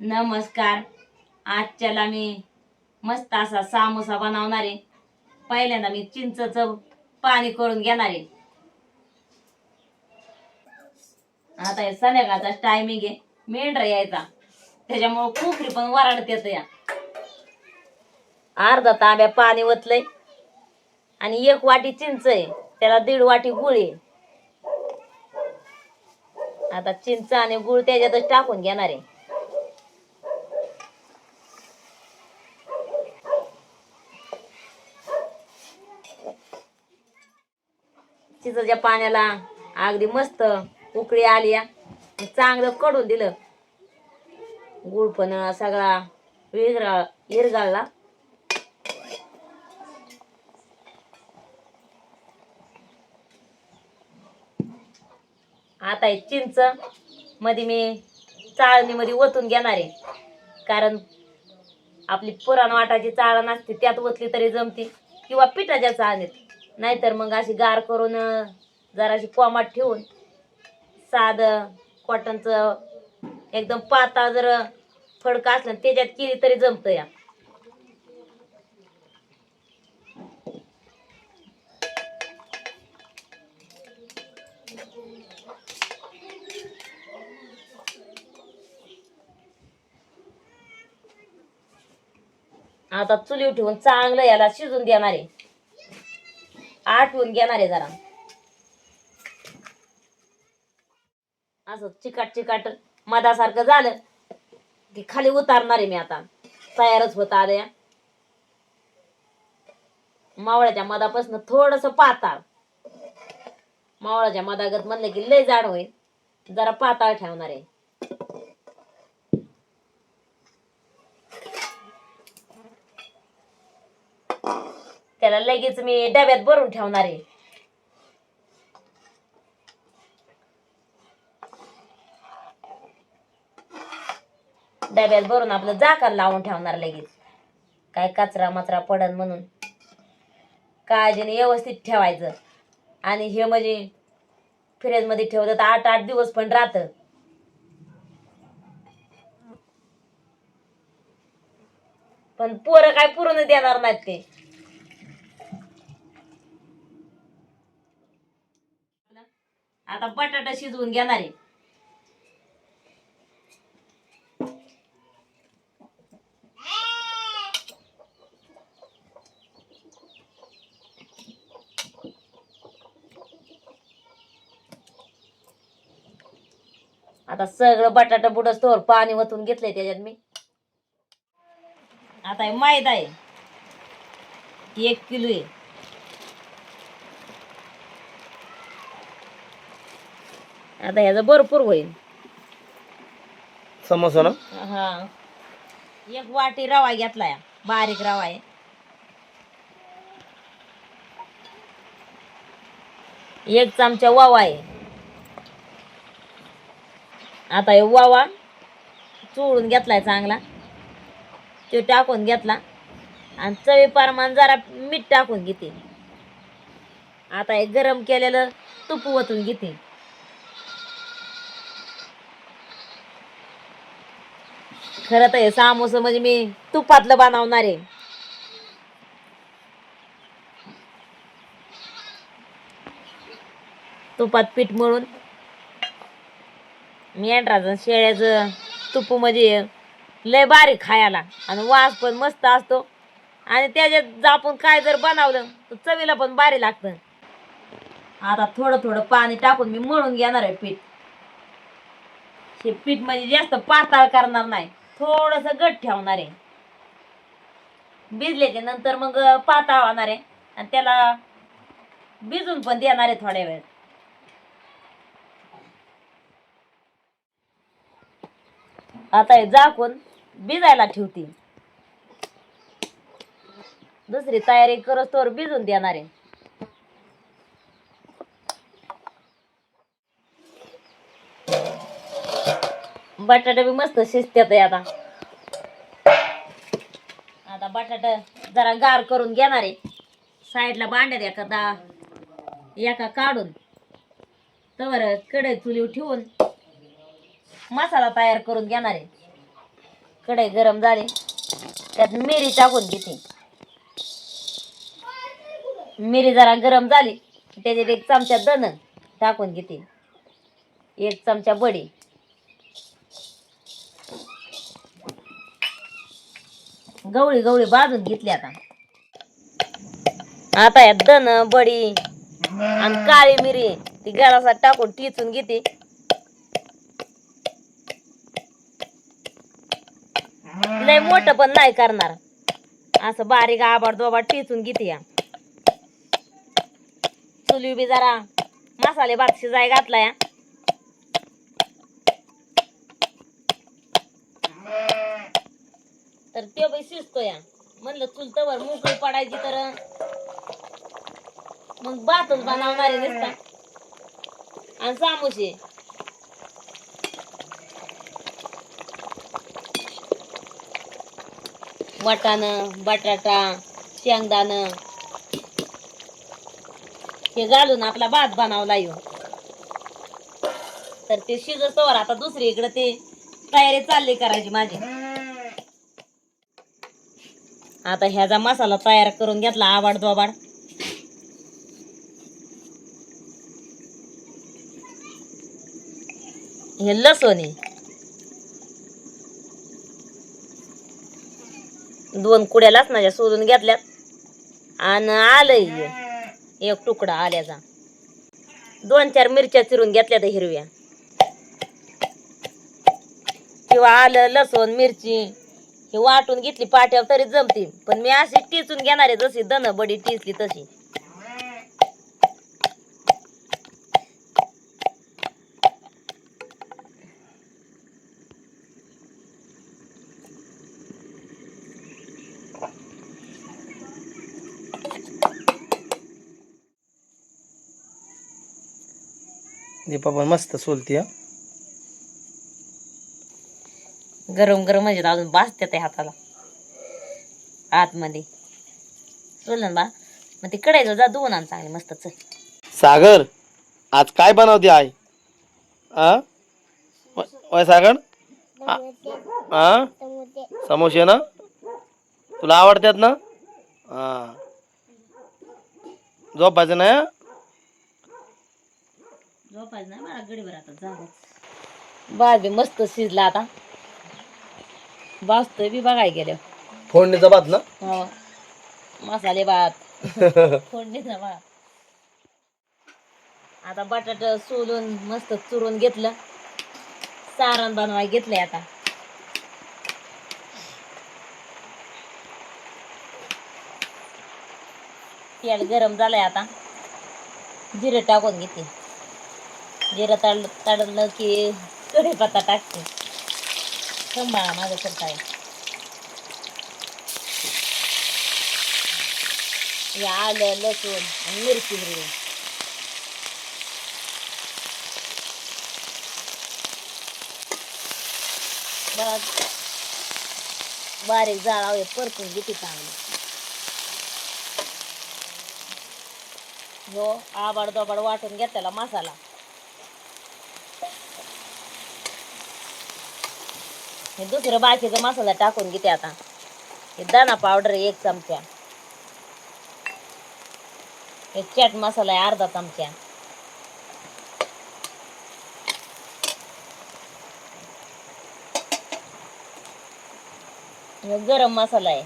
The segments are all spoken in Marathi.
नमस्कार. आजच्याला मी मस्त असा सामोसा बनवणार आहे. पहिल्यांदा मी चिंचचं पाणी करून घेणार आहे. आता हे संध्याकाळचा टायमिंग आहे. मेंढरा यायचा. त्याच्यामुळं कुकरी पण वराडत येतं या. अर्धा तांब्या पाणी ओतलंय. आणि एक वाटी चिंच आहे. त्याला दीड वाटी गुळ आहे. आता चिंच आणि गुळ त्याच्यातच टाकून घेणार आहे. चिंचच्या पाण्याला अगदी मस्त उकळी आली या. चांगलं कडून दिलं. गुळ पण सगळा विरघा विरगाळला आता हे चिंच मध्ये मी चाळणीमध्ये ओतून घेणार आहे. कारण आपली पुराण वाटाची चाळण असते त्यात ओतली तरी जमती. किंवा पिठाच्या चाळणीत. नाहीतर मग अशी गार करून जराशी कोमात ठेवून साधं कॉटनचं एकदम पाता जर फडका असलं त्याच्यात केली तरी जमतं या. आता चुलीवर ठेवून चांगलं याला शिजून देणार आहे. आठवून घेणार आहे जरा. असं चिकाट चिकाट मधासारखं झालं. की खाली उतारणार आहे मी आता. तयारच होत आल्या. मावळ्याच्या मधापासून थोडस पाताळ. मावळाच्या मधागत म्हणलं की लय जाड होईल. जरा पाताळ ठेवणार आहे. त्याला लगेच मी डब्यात भरून ठेवणार आहे. डब्यात भरून आपलं जाकार लावून ठेवणार लगेच. काय कचरा मचरा पडन म्हणून. काळजीने व्यवस्थित ठेवायचं. आणि हे म्हणजे फ्रीजमध्ये ठेवलं तर आठ आठ दिवस पण राहतं. पण पोरं काय पुरून देणार नाहीत ते आता बटाटा शिजवून घेणार आहे? आता सगळं बटाटा बुडस तोवर पाणी वतून घेतलंय त्याच्यात मी. आता हे मैदा आहे. एक किलो आहे. आता ह्याचं भरपूर होईल. समोसा ना? हा. एक वाटी रवा घेतलाय. बारीक रवा आहे. एक चमचा वावा आहे. आता हे वावा चोळून घेतलाय चांगला. तो टाकून घेतला. आणि चवी प्रमाण जरा मीठ टाकून घेते. आता हे गरम केलेलं तूप ओतून घेते. खरं तर हे सामोसं म्हणजे मी तुपातलं बनवणार आहे. तुपात पीठ मळून मेंढराचं शेळ्याचं तुप म्हणजे लय बारीक खायला. आणि वास पण मस्त असतो. आणि त्याच्यात जापून आपण काय जर बनवलं तर चवीला पण भारी लागतं. आता थोडं थोडं पाणी टाकून मी मळून घेणार आहे पीठ. हे पीठ म्हणजे जास्त पातळ करणार नाही. थोडस गट ठेवणार आहे. भिजल्याच्या नंतर मग पाताळ होणार आहे. आणि त्याला भिजून पण देणार आहे थोड्या वेळ. आता हे झाकून भिजायला ठेवते. दुसरी तयारी करत तोवर भिजून देणार आहे. बटाटा बी मस्त शिजत्यात आहे आता. आता बटाटा जरा गार करून घेणार आहे. साईडला भांड्यात एखादा एका काढून. तवर कढई चुलीवर ठेवून मसाला तयार करून घेणार आहे. कढई गरम झाली त्यात मिरी टाकून घेते. मिरी जरा गरम झाली त्याच्यात एक चमचा दण टाकून घेते. एक चमचा बडी. गवळी गवळी भाजून घेतली आता. आता यात धन बडी आणि काळी मिरी ती गळासात टाकून टिचून घेते. लय मोठं पण नाही करणार. असं बारीक आबाड दोबाड टिचून घेते या. चुली बी जरा. मसाले भात शिजाय घातला या. तर ते बाई शिजतो या म्हणलं चुलतवर मोकळी पडायची तर मग भातच बनवणारे दिसता आणि सामोसे. वाटाणं बटाटा शेंगदाणं. हे घालून आपला भात बनवला येऊ तर ते शिजतवर आता दुसरी इकडे ते तयारी चालली करायची माझी. आता ह्याचा मसाला तयार करून घेतला आवाड दोबाड. हे लसूण आहे. दोन कुड्या लसणाच्या सोडून घेतल्यात. आणि आलंय एक तुकडा आल्याचा. दोन चार मिरच्या चिरून घेतल्या तर हिरव्या. किंवा आलं लसूण मिरची. हे वाटून घेतली पाट्यावर तरी जमतील पण मी अशी टिचून घेणार आहे जशी दन बडी टिचली तशी. दीपा पण मस्त सोलती हा. गरम गरम म्हणजे अजून भाजते ते हाताला. आतमध्ये. सोडलं ना बा. मग ते कडायचं जा धुवून आण चांगली मस्त चल. सागर आज काय बनवते आई? आ? वय सागर? आ? आ? समोसे ना? तुला आवडतात ना? हा झोपायचं नाही हा? झोपायचं नाही मला गडीवर आता भात बी मस्त शिजला आता. भाजतोय बी बघाय गेल्या फोडणीचा भात ना? हो. मसाले भात. फोडणीचा भात आता बटाट सोलून मस्त चुरून घेतलं. सारण बनवाय घेतलंय आता. तेल गरम झालंय आता. जिरे टाकून घेते. जिरं तड तडलं की कढीपत्ता टाकते. सांभाळा माझं करताय या आलं लसूण आणि मिरची हिरवी. बघ. बारीक जाळावे परतून घेते चांगली. हो आबाड दोबाड वाटून घेतलेला मसाला. हे दुसरं बाकीचा मसाला टाकून घेते आता. हे दाणा पावडर एक चमचा. हे चॅट मसाला आहे अर्धा चमचा. हे गरम मसाला आहे.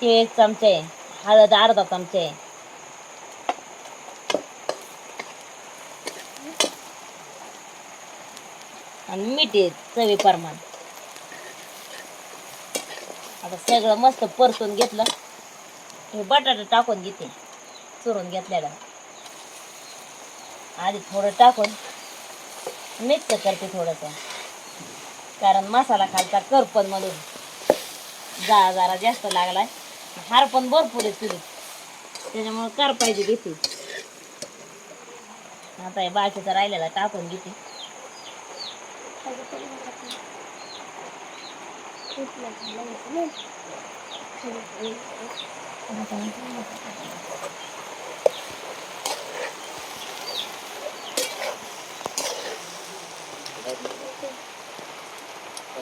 ते एक चमचा आहे. हळद अर्धा चमचा आहे आणि मीठ आहे चवी प्रमाण. आता सगळं मस्त परतून घेतलं. हे बटाटा टाकून घेते चुरून घेतलेला. आधी थोडं टाकून मिक्स करते थोडंसं. कारण मसाला खालचा करपण मधून जा जरा जास्त लागलाय. हार पण भरपूर आहे तुझी त्याच्यामुळे कर पाहिजे घेते आता हे बाकीचा राहिलेला टाकून घेते.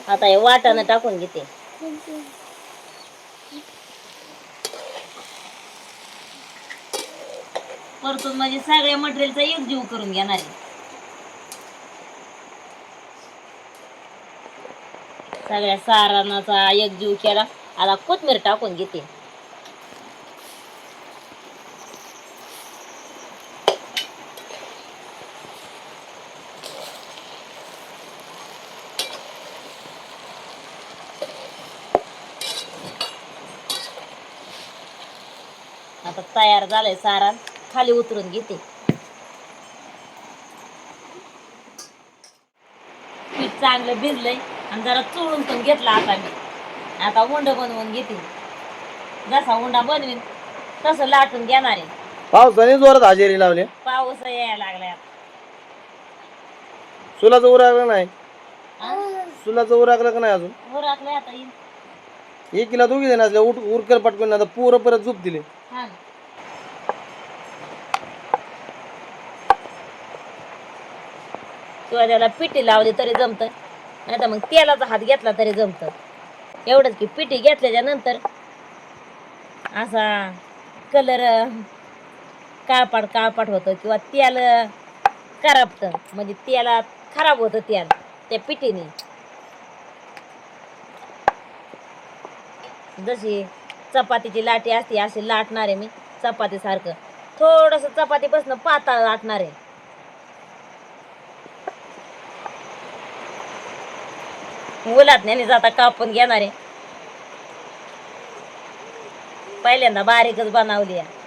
आता हे वाटाणं टाकून घेते. परतून म्हणजे सगळ्या मटेरियलचा एक जीव करून घेणार आहे. सगळ्या सारानाचा एकजीव केला. आता कोथमीर टाकून घेते. आता तयार झालंय सारण. खाली उतरून घेते. पीठ चांगलं भिजलंय. आणि जरा चोळून पण घेतला आता मी. आता उंड बनवून घेते. जसा उंडा बनवीन तसं लाटून घेणार आहे. पावसाने जोरात हजेरी लावली. पाऊस यायला लागलाय आता. सुलाचं उरागलं नाही? सुलाचं उरागलं का नाही अजून? उरकलंय आता येईल. एकीला दोघी जण असल्या उठ उरकर पटकन आता पोरं परत झोप दिले. हा. किंवा त्याला पिठी लावली तरी जमत नाही तर मग तेलाचा हात घेतला तरी जमत. एवढंच की पिठी घेतल्याच्या नंतर असा कलर काळपाट काळपाट होतं किंवा तेल करापतं. म्हणजे तेला खराब होतं तेल त्या पिठीने. जशी चपातीची लाटी असते अशी लाटणार आहे मी चपातीसारखं. थोडस चपातीपासून पातळ लाटणार. आहे उलात आता जाता कापून घेणार. आहे पहिल्यांदा बारीकच बनवली आहे.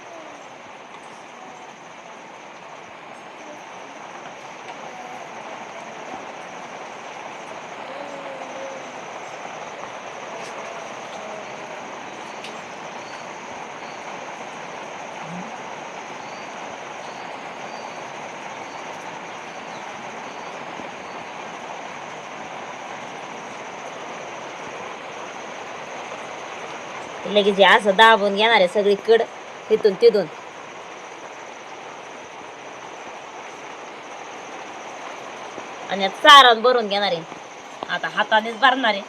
म्हणजे लगेच हे असं दाबून घेणार आहे सगळी कड तिथून तिथून. आणि चारण भरून घेणार आहे. आता हातानेच भरणार आहे.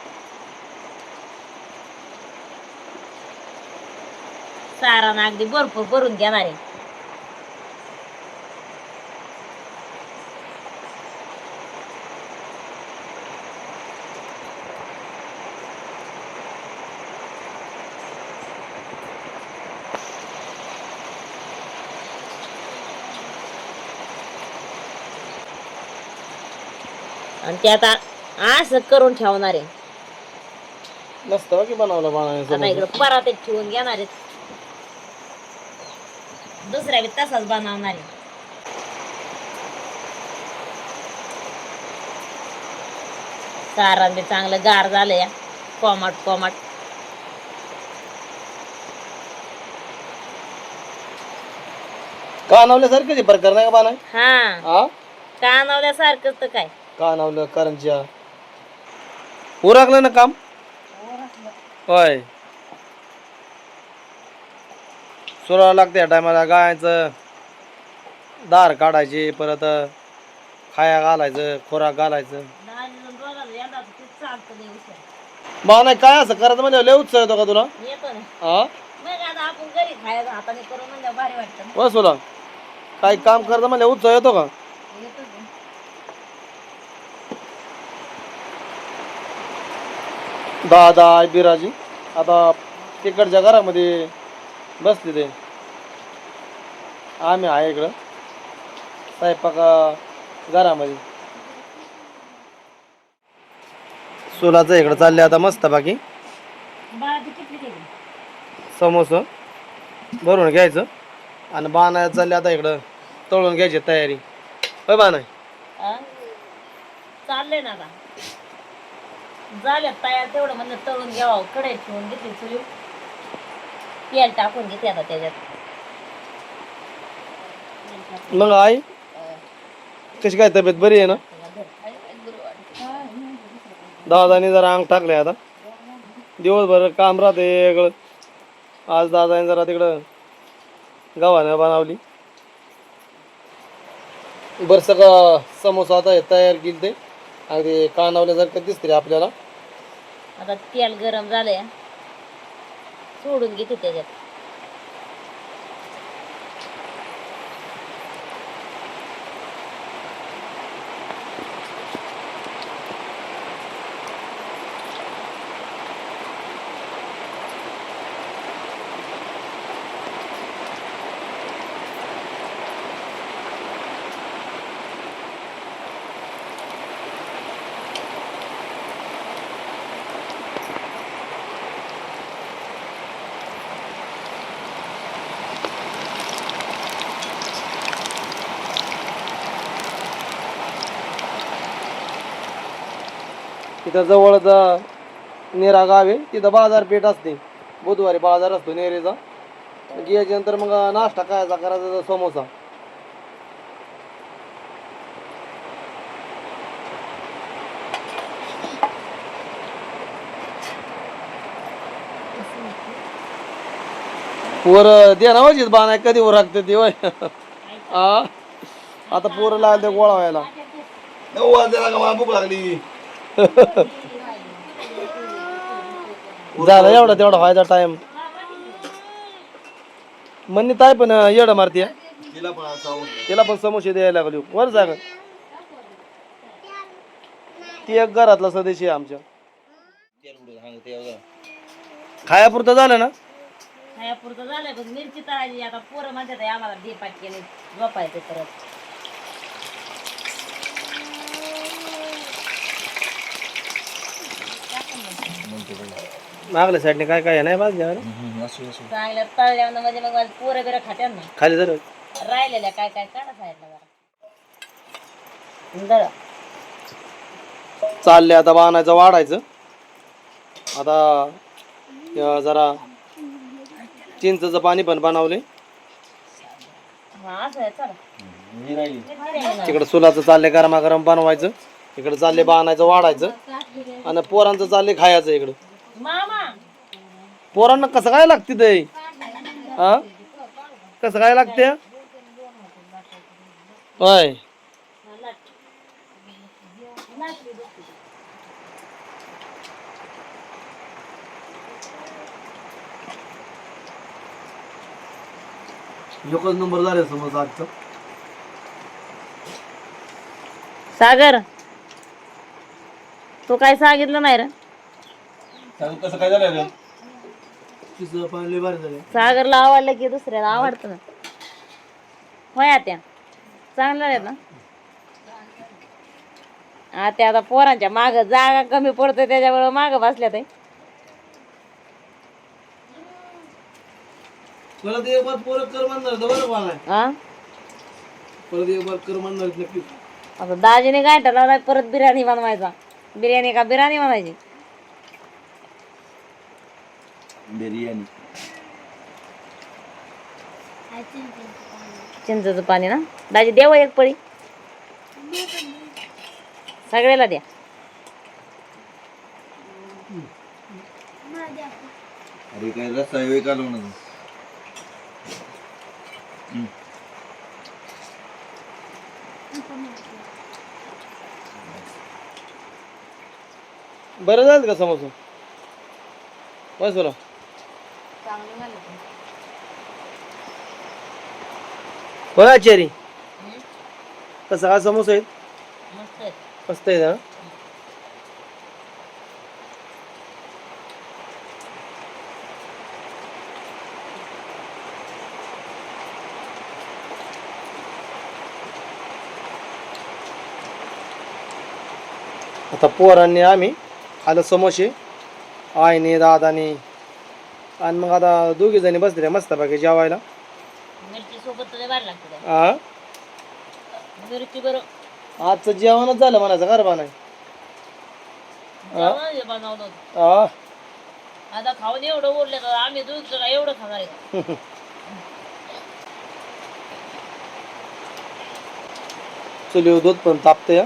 चारण अगदी भरपूर भरून घेणार आहे. आणि ते आता असं करून ठेवणार आहे. नसतं की बनवलं आता इकडं परातीत ठेवून घेणार आहेत. दुसऱ्या बी तसाच बनवणार आहे. सारण बी चांगलं गार झालं या कोमाट कोमाट. कानावल्यासारखं प्रकार नाही का बानाय हा. हा? कानवल्यासारखंच तर काय? कानावलं करंज्या उरकलं ना काम? होय. सुरा लागते या टायमाला गायचं. दार काढायचे परत खाया घालायचं खोराक घालायचं. मग नाही काय असं करायचं म्हणजे लय उत्साह येतो का तुला? हा. बस तुला काही काम करायचं म्हणजे उत्साह येतो का येतो ना. दादा बिराजी. आता तिकडच्या घरामध्ये बसले ते. आम्ही आहे इकडं. स्वयंपाका घरामध्ये. सोलाचं इकडं चालले आता मस्त बाकी. समोसा. भरून घ्यायचं. आणि बाणायला चालले आता इकडं. तळून घ्यायची तयारी. होय बाणाय आ? चाललंय ना झाल्या तयार तेवढं म्हणजे तळून घ्यावं कढई ठेवून घेतली चुली. तेल टाकून घेते आता त्याच्यात. मग आई कशी काय तब्येत बरी आहे ना? दादाने जरा अंग टाकले आता. दिवसभर काम राहते वेगळं आज दादाने जरा तिकडं गव्हानं बनवली. बरं सगळं समोसा आता तयार केली ते अगदी कानावल्यासारखं दिसते आपल्याला. आता तेल गरम झालं सोडून घेते त्याच्यात. तिथं जवळच नेरा गाव आहे. तिथं बाजारपेठ असते. बुधवारी बाजार असतो नेरेचा. गेल्यानंतर मग नाश्ता खायचा करायचा समोसा. पोर दे ना वाजीत बाणाय कधी उरकते ती वय हा आता पोरं लागले गोळा व्हायला. भूक लागली. झालं एवढा तेवढा व्हायचा टाइम म्हणणी ताय पण येड मारती तिला पण समोसे द्यायला लागली. वर जाग ती एक घरातला सदस्य आहे आमच्या. हा. खायापुरतं झालं ना? खायापुरतं झालंय पण मिरची तळायची आता पोरं म्हणतात "आहे, आम्हाला दे केले झोपायचं परत. मागल्या साईडने काय काय आहे नाही बाजू हम्म, असू असू. चांगल्या तळल्यावर म्हणजे मग माझी पोरं बिरं खात्यात ना. खाली जर राहिलेल्या काय काय काढा दळ चालले आता बाणायचं वाढायचं. आता अं, जरा चिंचचं पाणी पण बनवले हा असं आहे चला. ही राहिली. तिकडं सुलाचं चालले गरमागरम बनवायचं. इकडं चालले बाणायचं वाढायचं. आणि पोरांचं चालले खायचं इकडं. पोरांना कसं काय लागते ते? हा? कसं काय लागते? होय. एकच नंबर झाले समज आजचा. सागर तू काय सांगितलं नाही रे? सांग कसं काय झालं रे? तिसरं पाणी लय भारी झाले सागरला आवडलं की दुसऱ्याला आवडतं ना. होय आत्या? चांगलं आहे ना? आत्या आता पोरांच्या माग जागा कमी पडते त्याच्यामुळे माग बसल्या ते परत एक बार पोरं कर म्हणणार होतं बरं मला. हा परत एक बार कर म्हणणार आहेत नक्की. आता दाजीने काय ठरवलाय परत बिर्याणी बनवायचा. बिर्याणी का बिर्याणी बनायची बिर्याणी. चिंचेचं पाणी ना? दाजी देव एक पळी. सगळ्याला द्या. अरे काय रस्ता का लावून बरं झालं का समोसा बस बोला होय आचारी कसं काय समोसा आहेत मस्त आहे. मस्त आहे ना आता पोरांनी आम्ही आलं समोसे आईने दादाने आणि मग आता दोघी जणी बसले मस्त बाकी जेवायला. मिरची सोबत तुझ्या बाहेर लागते काय हा मिरची बरोबर आजचं जेवणच झालं म्हणायचं गरबा नाही बनवलं होतं. हा आता खाऊन एवढं तर आम्ही दूध का एवढं खाणार आहे? चुलीवर दूध पण तापते